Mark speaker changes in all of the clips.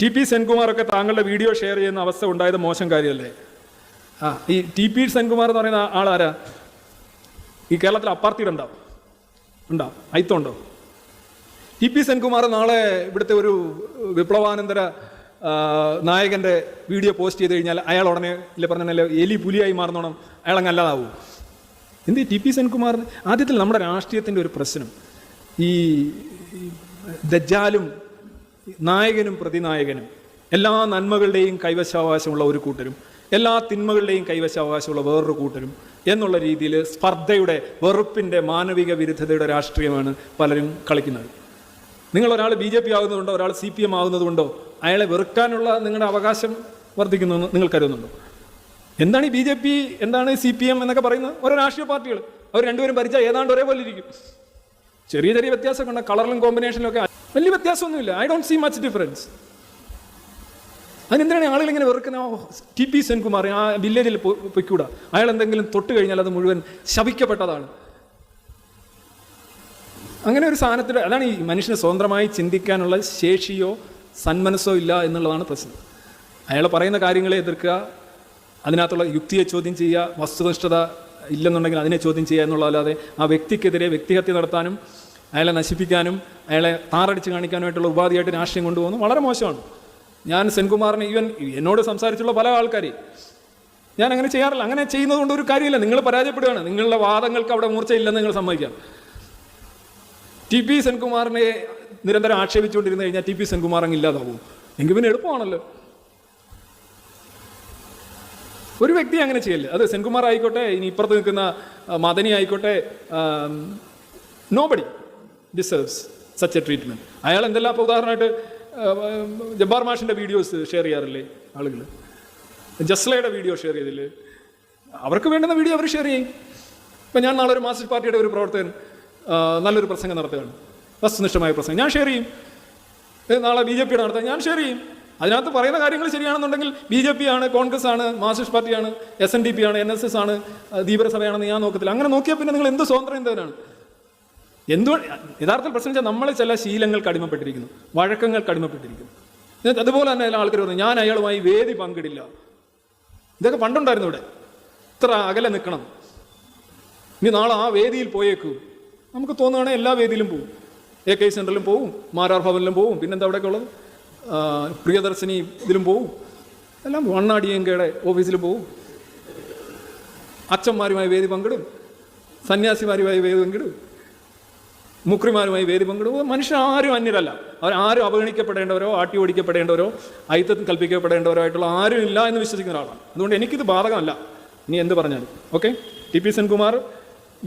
Speaker 1: T P സെൻകുമാറൊക്കെ താങ്കളുടെ video share ചെയ്യുന്ന അവസ്ഥ ഉണ്ടായത് മോശം കാര്യമല്ലേ? ആ ഈ ടി പി സെൻകുമാർ എന്ന് പറയുന്ന ആളാരാ ഈ കേരളത്തിൽ അപ്പാർത്തിയുടെ ഉണ്ടാവും ഉണ്ടോ? അയിത്തമുണ്ടോ ടി പി സെൻകുമാർ നാളെ ഇവിടുത്തെ ഒരു വിപ്ലവാനന്തര നായകന്റെ വീഡിയോ പോസ്റ്റ് ചെയ്ത് കഴിഞ്ഞാൽ അയാൾ ഉടനെ ഇല്ല പറഞ്ഞാൽ എലി പുലിയായി മാറുന്നോണം അയാൾ അങ്ങ് എന്ത് ടി പി സെൻകുമാർ ആദ്യത്തിൽ നമ്മുടെ രാഷ്ട്രീയത്തിന്റെ ഒരു പ്രശ്നം ഈ ദജ്ജാലും നായകനും പ്രതിനായകനും എല്ലാ നന്മകളുടെയും കൈവശാവകാശമുള്ള ഒരു കൂട്ടരും എല്ലാ തിന്മകളുടെയും കൈവശാവകാശമുള്ള വേറൊരു കൂട്ടരും എന്നുള്ള രീതിയിൽ സ്പർദ്ധയുടെ വെറുപ്പിന്റെ മാനവിക വിരുദ്ധതയുടെ രാഷ്ട്രീയമാണ് പലരും കളിക്കുന്നത്. നിങ്ങൾ ഒരാൾ ബി ജെ പി ആകുന്നതുകൊണ്ടോ ഒരാൾ സി പി എം ആകുന്നതുകൊണ്ടോ അയാളെ വെറുക്കാനുള്ള നിങ്ങളുടെ അവകാശം വർദ്ധിക്കുന്നു നിങ്ങൾ കരുതുന്നുണ്ടോ? എന്താണ് ഈ ബി ജെ പി എന്താണ് സി പി എം എന്നൊക്കെ പറയുന്നത്? ഓരോ രാഷ്ട്രീയ പാർട്ടികൾ. അവർ രണ്ടുപേരും ഭരിച്ചാൽ ഏതാണ്ട് ഒരേപോലെ ഇരിക്കും. ചെറിയ ചെറിയ വ്യത്യാസമൊക്കെ ഉണ്ട് കളറിലും കോമ്പിനേഷനിലും ഒക്കെ വലിയ വ്യത്യാസമൊന്നുമില്ല. I don't see much difference അതിനെന്തിനാണ് ആളുകൾ ഇങ്ങനെ വെറുക്കുന്ന ടി പി സെൻകുമാർ ആ വില്ലേജിൽ പൊയ്ക്കൂടാ? അയാൾ എന്തെങ്കിലും തൊട്ട് കഴിഞ്ഞാൽ അത് മുഴുവൻ ശവിക്കപ്പെട്ടതാണ് അങ്ങനെ ഒരു സാധനത്തിൽ അതാണ് ഈ മനുഷ്യന് സ്വതന്ത്രമായി ചിന്തിക്കാനുള്ള ശേഷിയോ സന്മനസ്സോ ഇല്ല എന്നുള്ളതാണ് പ്രശ്നം. അയാൾ പറയുന്ന കാര്യങ്ങളെ എതിർക്കുക അതിനകത്തുള്ള യുക്തിയെ ചോദ്യം ചെയ്യുക വസ്തുനിഷ്ഠത ഇല്ലെന്നുണ്ടെങ്കിൽ അതിനെ ചോദ്യം ചെയ്യുക എന്നുള്ളതല്ലാതെ ആ വ്യക്തിക്കെതിരെ വ്യക്തിഹത്യ നടത്താനും അയാളെ നശിപ്പിക്കാനും അയാളെ താറടിച്ച് കാണിക്കാനുമായിട്ടുള്ള ഉപാധിയായിട്ട് രാഷ്ട്രീയം കൊണ്ടുപോകുന്നു. വളരെ മോശമാണ്. ഞാൻ സെൻകുമാറിന് ഈവൻ എന്നോട് സംസാരിച്ചുള്ള പല ആൾക്കാരെയും ഞാൻ അങ്ങനെ ചെയ്യാറില്ല. അങ്ങനെ ചെയ്യുന്നത് കൊണ്ട് ഒരു കാര്യമില്ല. നിങ്ങൾ പരാജയപ്പെടുകയാണ്. നിങ്ങളുടെ വാദങ്ങൾക്ക് അവിടെ മൂർച്ചയില്ലെന്ന് നിങ്ങൾ സമ്മതിക്കാം. ടി പി സെൻകുമാറിനെ നിരന്തരം ആക്ഷേപിച്ചുകൊണ്ടിരുന്നു കഴിഞ്ഞാൽ ടി പി സെൻകുമാർ അങ്ങ് ഇല്ലാതാവും. എങ്കിൽ പിന്നെ എളുപ്പമാണല്ലോ. ഒരു വ്യക്തി അങ്ങനെ ചെയ്യല്ല? അത് സെൻകുമാർ ആയിക്കോട്ടെ ഇനി ഇപ്പുറത്ത് നിൽക്കുന്ന മദനി ആയിക്കോട്ടെ nobody deserves such a treatment അയാൾ എന്തെല്ലാം ഇപ്പോൾ ഉദാഹരണമായിട്ട് ജബ്ബാർ മാഷിന്റെ വീഡിയോസ് ഷെയർ ചെയ്യാറില്ലേ ആളുകൾ ജസ്ലയുടെ വീഡിയോ ഷെയർ ചെയ്തില്ലേ? അവർക്ക് വേണ്ടുന്ന വീഡിയോ അവർ ഷെയർ ചെയ്യും. ഇപ്പം ഞാൻ നാളെ ഒരു മാർക്സിസ്റ്റ് പാർട്ടിയുടെ ഒരു പ്രവർത്തകൻ നല്ലൊരു പ്രസംഗം നടത്തുകയാണ്. വസ്തുനിഷ്ഠമായ പ്രസംഗം. ഞാൻ ഷെയർ ചെയ്യും. നാളെ ബി ജെ പിയുടെ നടത്താൻ ഞാൻ ഷെയർ ചെയ്യും. അതിനകത്ത് പറയുന്ന കാര്യങ്ങൾ ശരിയാണെന്നുണ്ടെങ്കിൽ ബി ജെ പി ആണ് കോൺഗ്രസ് ആണ് മാർക്സിസ്റ്റ് പാർട്ടിയാണ് എസ് എൻ ഡി പി ആണ് എൻ എസ് എസ് ആണ് ദീപരസഭയാണെന്ന് ഞാൻ നോക്കത്തില്ല. അങ്ങനെ നോക്കിയാൽ പിന്നെ നിങ്ങൾ എന്ത് സ്വാതന്ത്ര്യം എന്തതിനാണ് എന്തോ യഥാർത്ഥത്തിൽ പ്രശ്നം വെച്ചാൽ നമ്മളെ ചില ശീലങ്ങൾക്ക് അടിമപ്പെട്ടിരിക്കുന്നു. വഴക്കങ്ങൾ അടിമപ്പെട്ടിരിക്കുന്നു. എന്നിട്ട് അതുപോലെ തന്നെ ചില ആൾക്കാർ പറഞ്ഞു ഞാൻ അയാളുമായി വേദി പങ്കിടില്ല. ഇതൊക്കെ പണ്ടുണ്ടായിരുന്നു ഇവിടെ. ഇത്ര അകലെ നിൽക്കണം ഇനി നാളെ ആ വേദിയിൽ പോയേക്കും. നമുക്ക് തോന്നുകയാണെങ്കിൽ എല്ലാ വേദിയിലും പോവും. എ കെ സെന്ററിലും പോവും മാരാർ ഭവനിലും പോവും. പിന്നെന്താ അവിടെയൊക്കെ ഉള്ളത്? പ്രിയദർശിനി ഇതിലും പോവും. എല്ലാം വണ്ണാടിയങ്കയുടെ ഓഫീസിൽ പോവും. അച്ഛന്മാരുമായി വേദി പങ്കിടും. സന്യാസിമാരുമായി വേദി പങ്കിടും. മുക്രിമാരുമായി വേദി പങ്കിടുമ്പോൾ മനുഷ്യർ ആരും അന്യരല്ല. അവർ ആരും അവഗണിക്കപ്പെടേണ്ടവരോ ആട്ടി ഓടിക്കപ്പെടേണ്ടവരോ ഐത്തത്തിൽ കൽപ്പിക്കപ്പെടേണ്ടവരോ ആയിട്ടുള്ള ആരും ഇല്ല എന്ന് വിശ്വസിക്കുന്ന ഒരാളാണ്. അതുകൊണ്ട് എനിക്കിത് ബാധകമല്ല. ഇനി എന്ത് പറഞ്ഞാലും. Okay? T P Senkumar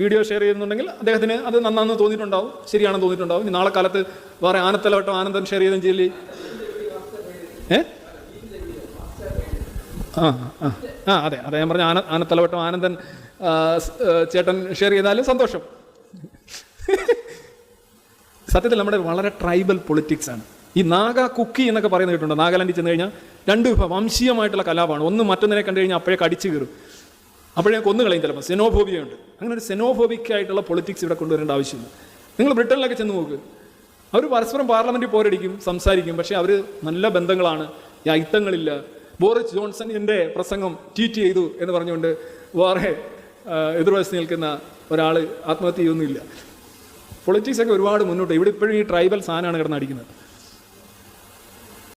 Speaker 1: video share ചെയ്യുന്നുണ്ടെങ്കിൽ അദ്ദേഹത്തിന് അത് നന്നാന്ന് തോന്നിയിട്ടുണ്ടാവും. ശരിയാണെന്ന് തോന്നിയിട്ടുണ്ടാവും. ഇനി നാളെ കാലത്ത് വേറെ ആനത്തലവട്ടം ആനന്ദൻ ഷെയർ ചെയ്തും ചെയ്യില്ലേ? ഏ? ആ ആ ആ അതെ അതെ ഞാൻ പറഞ്ഞ ആന ആനത്തലവട്ടം ആനന്ദൻ ചേട്ടൻ ഷെയർ ചെയ്താലും സന്തോഷം. സത്യത്തിൽ നമ്മുടെ വളരെ ട്രൈബൽ പൊളിറ്റിക്സ് ആണ്. ഈ നാഗ കുക്കി എന്നൊക്കെ പറയുന്നത് കേട്ടുണ്ട് നാഗാലാൻഡിൽ ചെന്ന് കഴിഞ്ഞാൽ രണ്ട് വംശീയമായിട്ടുള്ള കലാപമാണ് ഒന്ന് മറ്റൊന്നിനെ കണ്ടു കഴിഞ്ഞാൽ അപ്പോഴേ കടിച്ചു കയറും അപ്പോഴേ കൊന്നു കളയും ചിലപ്പോൾ സെനോഫോബിയുണ്ട് അങ്ങനെ ഒരു സെനോഫോബിക് ആയിട്ടുള്ള പൊളിറ്റിക്സ് ഇവിടെ കൊണ്ടുവരേണ്ട ആവശ്യമില്ല. നിങ്ങൾ ബ്രിട്ടനിലൊക്കെ ചെന്ന് നോക്ക്. അവർ പരസ്പരം പാർലമെന്റിൽ പോരടിക്കും സംസാരിക്കും. പക്ഷേ അവർ നല്ല ബന്ധങ്ങളാണ്. ഈ അയിത്തങ്ങളില്ല. ബോറിസ് ജോൺസണിന്റെ പ്രസംഗം ട്വീറ്റ് ചെയ്തു എന്ന് പറഞ്ഞുകൊണ്ട് വേറെ എതിർവശത്ത് നിൽക്കുന്ന ഒരാൾ ആത്മഹത്യ ചെയ്യൊന്നുമില്ല പൊളിറ്റിക്സ് ഒക്കെ ഒരുപാട് മുന്നോട്ട്. ഇവിടെ ഇപ്പോഴും ഈ ട്രൈബൽ സാധനമാണ് കിടന്ന് അടിക്കുന്നത്.